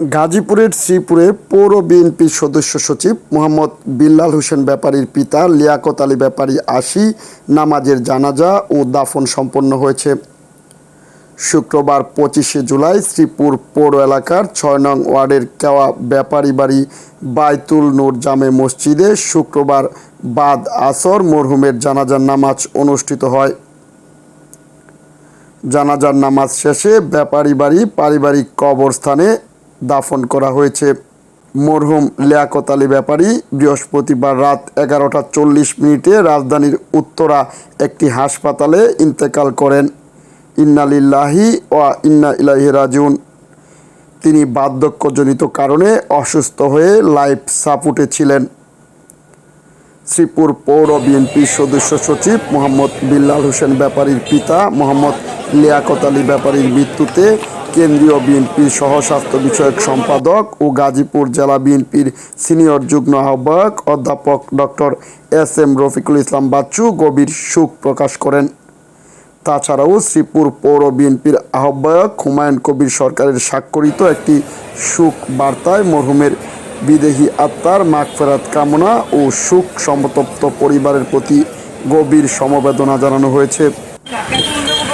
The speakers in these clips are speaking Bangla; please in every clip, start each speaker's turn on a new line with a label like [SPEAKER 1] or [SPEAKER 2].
[SPEAKER 1] গাজীপুরের শ্রীপুরে পৌর বিএনপির সদস্য সচিব মোহাম্মদ বিল্লাল হোসেন ব্যাপারীর পিতা লিয়াকত আলী ব্যাপারী আশি নামাজের জানাজা ও দাফন সম্পন্ন হয়েছে। শুক্রবার পঁচিশে জুলাই শ্রীপুর পৌর এলাকার ছয় নং ওয়ার্ডের কেওয়া ব্যাপারী বাড়ি বাইতুল নূর জামে মসজিদে শুক্রবার বাদ আসর মরহুমের জানাজার নামাজ অনুষ্ঠিত হয়। জানাজার নামাজ শেষে ব্যাপারী বাড়ি পারিবারিক কবরস্থানে দাফন করা হয়েছে। মরহুম লিয়াকত আলী ব্যাপারী, বৃহস্পতিবার রাত এগারোটা চল্লিশ মিনিটে রাজধানীর উত্তরা একটি হাসপাতালে ইন্তেকাল করেন। ইন্নালিল্লাহি ও ইন্না ইলাহি রাজুন তিনি বার্ধক্যজনিত কারণে অসুস্থ হয়ে লাইফ সাপোর্টে ছিলেন। শ্রীপুর পৌর বিএনপির সদস্য সচিব মোহাম্মদ বিল্লাল হোসেন ব্যাপারীর পিতা মোহাম্মদ লিয়াকত আলী ব্যাপারীর মৃত্যুতে কেন্দ্রীয় বিএনপির সহ স্বাস্থ্য বিষয়ক সম্পাদক ও গাজীপুর জেলা বিএনপির সিনিয়র যুগ্ম আহ্বায়ক অধ্যাপক doctor S M Rafiqul Islam Bachchu গভীর সুখ প্রকাশ করেন। তাছাড়াও শ্রীপুর পৌর বিএনপির আহ্বায়ক হুমায়ুন কবির সরকারের স্বাক্ষরিত একটি সুখ বার্তায় মরহুমের বিদেহী আত্মার মাগফেরাত কামনা ও সুখ সমতপ্ত পরিবারের প্রতি গভীর সমবেদনা জানানো হয়েছে।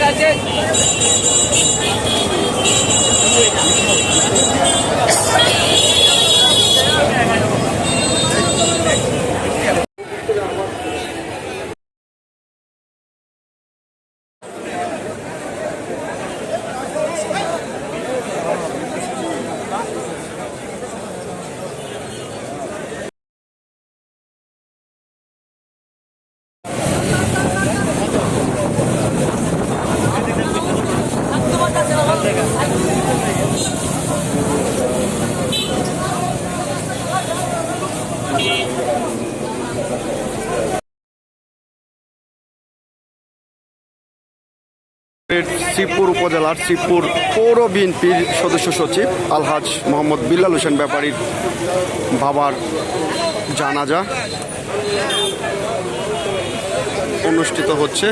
[SPEAKER 2] ra trên Thank you.
[SPEAKER 1] Sreepur উপজেলার শ্রীপুর পৌর বিএনপির সদস্য সচিব আলহাজ মোহাম্মদ বিল্লাল হোসেন ব্যাপারীর বাবার জানাজা অনুষ্ঠিত হচ্ছে।